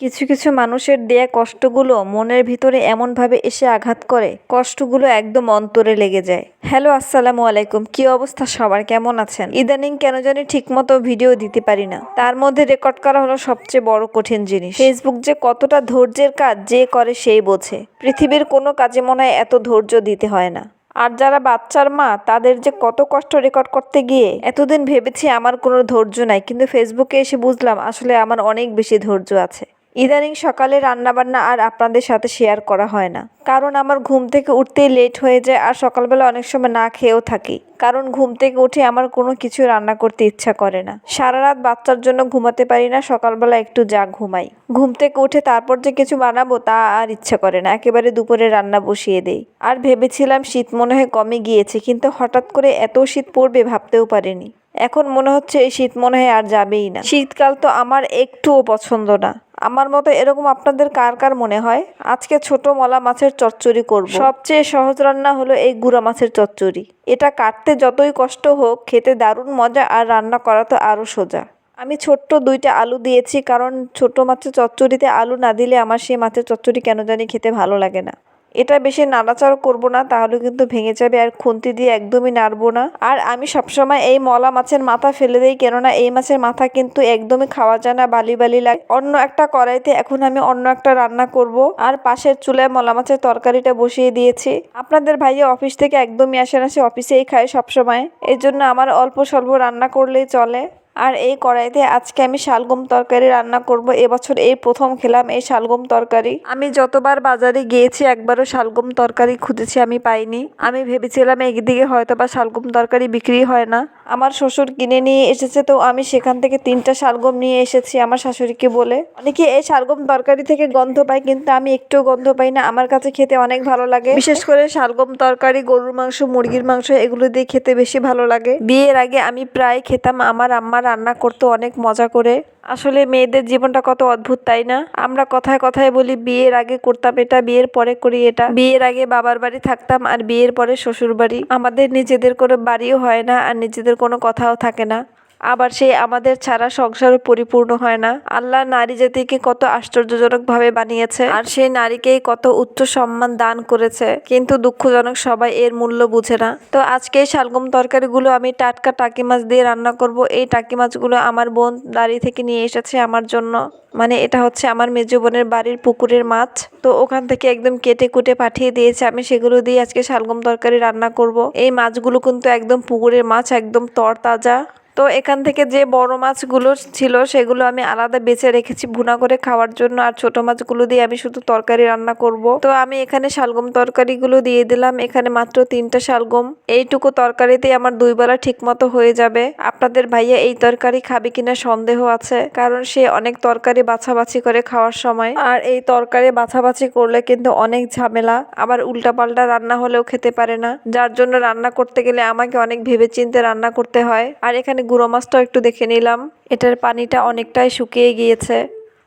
কিছু কিছু মানুষের দেয়া কষ্টগুলো মনের ভিতরে এমনভাবে এসে আঘাত করে, কষ্টগুলো একদম অন্তরে লেগে যায়। হ্যালো, আসসালামু আলাইকুম। কি অবস্থা? সবার কেমন আছেন? ইদানিং কেন জানি ঠিকমতো ভিডিও দিতে পারি না। তার মধ্যে রেকর্ড করা হলো সবচেয়ে বড় কঠিন জিনিস। ফেসবুক যে কতটা ধৈর্যের কাজ যে করে সেই বোঝে। পৃথিবীর কোনো কাজে মনে হয় এত ধৈর্য দিতে হয় না। আর যারা বাচ্চার মা, তাদের যে কত কষ্ট রেকর্ড করতে গিয়ে, এতদিন ভেবেছি আমার কোনো ধৈর্য নাই, কিন্তু ফেসবুকে এসে বুঝলাম আসলে আমার অনেক বেশি ধৈর্য আছে। ইদানিং সকালে রান্নাবান্না আর আপনাদের সাথে শেয়ার করা হয় না। কারণ আমার ঘুম থেকে উঠতেই লেট হয়ে যায় আর সকালবেলা অনেক সময় না খেয়েও থাকি। কারণ ঘুম থেকে উঠে আমার কোনো কিছু রান্না করতে ইচ্ছা করে না। সারা রাত বাচ্চার জন্য ঘুমাতে পারি না, সকালবেলা একটু যা ঘুমাই। ঘুম থেকে উঠে তারপর যে কিছু বানাবো তা আর ইচ্ছা করে না, একেবারে দুপুরে রান্না বসিয়ে দেই। আর ভেবেছিলাম শীত মনে হয় কমে গিয়েছে, কিন্তু হঠাৎ করে এত শীত পড়বে ভাবতেও পারিনি। এখন মনে হচ্ছে এই শীত মনে হয় আর যাবেই না। শীতকাল তো আমার একটুও পছন্দ না। আমার মতো এরকম আপনাদের কার কার মনে হয়? আজকে ছোট মলা মাছের চচ্চড়ি করব। সবচেয়ে সহজ রান্না হলো এই গুঁড়া মাছের চচ্চড়ি। এটা কাটতে যতই কষ্ট হোক, খেতে দারুণ মজা আর রান্না করা তো আরও সোজা। আমি ছোট্ট দুইটা আলু দিয়েছি, কারণ ছোট মাছের চচ্চড়িতে আলু না দিলে আমার সেই মাছের চচ্চড়ি কেন জানি খেতে ভালো লাগে না। এটা বেশি নাড়াচাড়া করব না, তাহলে কিন্তু ভেঙে যাবে আর খুন্তি দিয়ে একদমই নাড়বো না। আর আমি সবসময় এই মলা মাছের মাথা ফেলে দিই, কেননা এই মাছের মাথা কিন্তু একদমই খাওয়া যায় না, বালি বালি লাগে। অন্য একটা কড়াইতে এখন আমি অন্য একটা রান্না করব, আর পাশের চুলায় মলা মাছের তরকারিটা বসিয়ে দিয়েছি। আপনাদের ভাইয়া অফিস থেকে একদমই আসে না, সে অফিসেই খায় সবসময়। এই জন্য আমার অল্প স্বল্প রান্না করলেই চলে। আর এই কড়াইতে আজকে আমি শালগম তরকারি রান্না করব। এবছর এই প্রথম খেলাম এই শালগম তরকারি। আমি যতবার বাজারে গিয়েছি, একবারও শালগম তরকারি খুঁজেছি, আমি পাইনি। আমি ভেবেছিলাম একদিকে হয়তো বা শালগম তরকারি বিক্রি হয় না। আমার শ্বশুর কিনে নিয়ে এসেছে, তো আমি সেখান থেকে তিনটা শালগম নিয়ে এসেছি আমার শাশুড়িকে বলে। অনেকে এই শালগম তরকারি থেকে গন্ধ পাই কিন্তু আমি একটু গন্ধ পাই না। আমার কাছে খেতে অনেক ভালো লাগে। বিশেষ করে শালগম তরকারি, গরুর মাংস, মুরগির মাংস, এগুলো দিয়ে খেতে বেশি ভালো লাগে। বিয়ের আগে আমি প্রায় খেতাম, আমার আম্মা রান্না করতো অনেক মজা করে। আসলে মেয়েদের জীবনটা কত অদ্ভুত, তাই না? আমরা কথায় কথায় বলি, বিয়ের আগে করতাম এটা, বিয়ের পরে করি এটা। বিয়ের আগে বাবার বাড়ি থাকতাম আর বিয়ের পরে শ্বশুর বাড়ি আমাদের নিজেদের কোনো বাড়িও হয় না আর নিজেদের কোনো কথাও থাকে না। আবার সেই আমাদের ছাড়া সংসারও পরিপূর্ণ হয় না। আল্লাহ নারী জাতিকে কত আশ্চর্যজনক ভাবে বানিয়েছে। আর সেই নারীকেই কত উচ্চ সম্মান দান করেছে। কিন্তু দুঃখজনক সবাই এর মূল্য বুঝে না। তো আজকে এই শালগম তরকারিগুলো আমি টাটকা টাকি মাছ দিয়ে রান্না করব। এই টাকি মাছগুলো আমার বোন দাঁড়ি থেকে নিয়ে এসেছে আমার জন্য। মানে এটা হচ্ছে আমার মেজো বোনের বাড়ির পুকুরের মাছ। তো ওখান থেকে একদম কেটে কুটে পাঠিয়ে দিয়েছে। আমি সেগুলো দিয়ে আজকে শালগম তরকারি রান্না করব। এই মাছগুলো কিন্তু একদম পুকুরের মাছ, একদম তরতাজা। তো এখান থেকে যে বড় মাছগুলো ছিল, সেগুলো আমি আলাদা বেছে রেখেছি ভুনা করে খাওয়ার জন্য। আর ছোট মাছগুলো দিয়ে আমি শুধু তরকারি রান্না করব। তো আমি এখানে শালগম তরকারিগুলো দিয়ে দিলাম। এখানে মাত্র তিনটা শালগম। এইটুকু তরকারিতে আমার দুই বেলা ঠিক মতো হয়ে যাবে। আপনাদের ভাইয়া এই তরকারি খাবে কিনা সন্দেহ আছে, কারণ সে অনেক তরকারি বাছাবাছি করে খাওয়ার সময়। আর এই তরকারি বাছাবাছি করলে কিন্তু অনেক ঝামেলা। আবার উল্টাপাল্টা রান্না হলেও খেতে পারে না। যার জন্য রান্না করতে গেলে আমাকে অনেক ভেবে চিন্তে রান্না করতে হয়। আর এখানে গুঁড়ো মাছটাও একটু দেখে নিলাম। এটার পানিটা অনেকটাই শুকিয়ে গিয়েছে।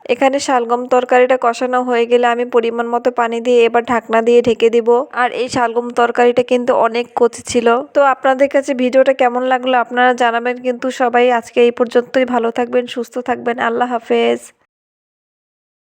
এখানে শালগম তরকারিটা কষানো হয়ে গেলে আমি পরিমাণ মতো পানি দিয়ে এবার ঢাকনা দিয়ে ঢেকে দিব। আর এই শালগম তরকারিটা কিন্তু অনেক কচি ছিল। তো আপনাদের কাছে ভিডিওটা কেমন লাগল আপনারা জানাবেন। কিন্তু সবাই আজকে এই পর্যন্তই। ভালো থাকবেন, সুস্থ থাকবেন। আল্লাহ হাফেজ।